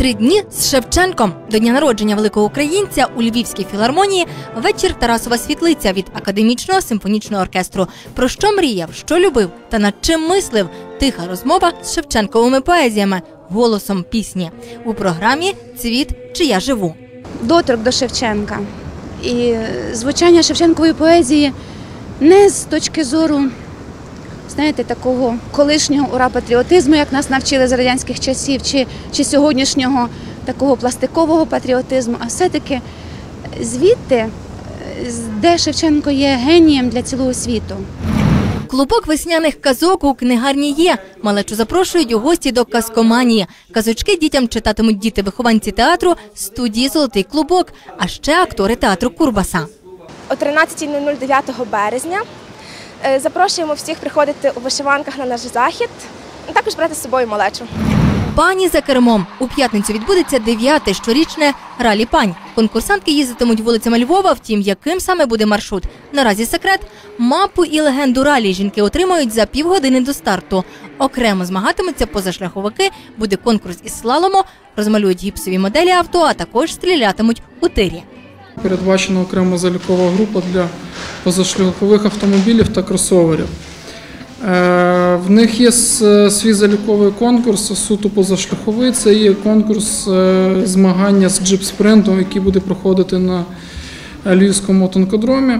Три дні з Шевченком до дня народження великого українця у Львівській філармонії вечір Тарасова світлиця від академічного симфонічного оркестру. Про що мріяв, що любив та над чим мислив. Тиха розмова з Шевченковими поезіями, голосом пісні у програмі Цвіт чи я живу. доторк до Шевченка. І е, звучання Шевченкової поезії не з точки зору, знаєте, такого колишнього ура патріотизму, як нас навчили з радянських часів, чи, чи сьогоднішнього такого пластикового патріотизму, а все-таки звідти, е, з- де Шевченко є генієм для цілого світу. Клубок весняних казок у книгарні є. Малечу запрошують у гості до казкоманії. Казочки дітям читатимуть діти-вихованці театру студії Золотий клубок, а ще актори театру Курбаса. о 13.00 9 березня. Е, Запрошуємо всіх приходити у вишиванках на наш захід, а також брати з собою малечу. Пані за кермом у п'ятницю відбудеться дев'яте щорічне ралі пань. Конкурсантки їздитимуть вулицями Львова. Втім, яким саме буде маршрут? Наразі секрет. Мапу і легенду ралі жінки отримають за півгодини до старту. Окремо змагатимуться позашляховики. Буде конкурс із слалому, розмалюють гіпсові моделі авто, а також стрілятимуть у тирі. Передбачена окрема залікова група для позашляхових автомобілів та кросоверів. Е, В них є свій заліковий конкурс, суто позашляховий. Це є конкурс е, змагання з джип-спринтом, який буде проходити на Львівському тонкодромі.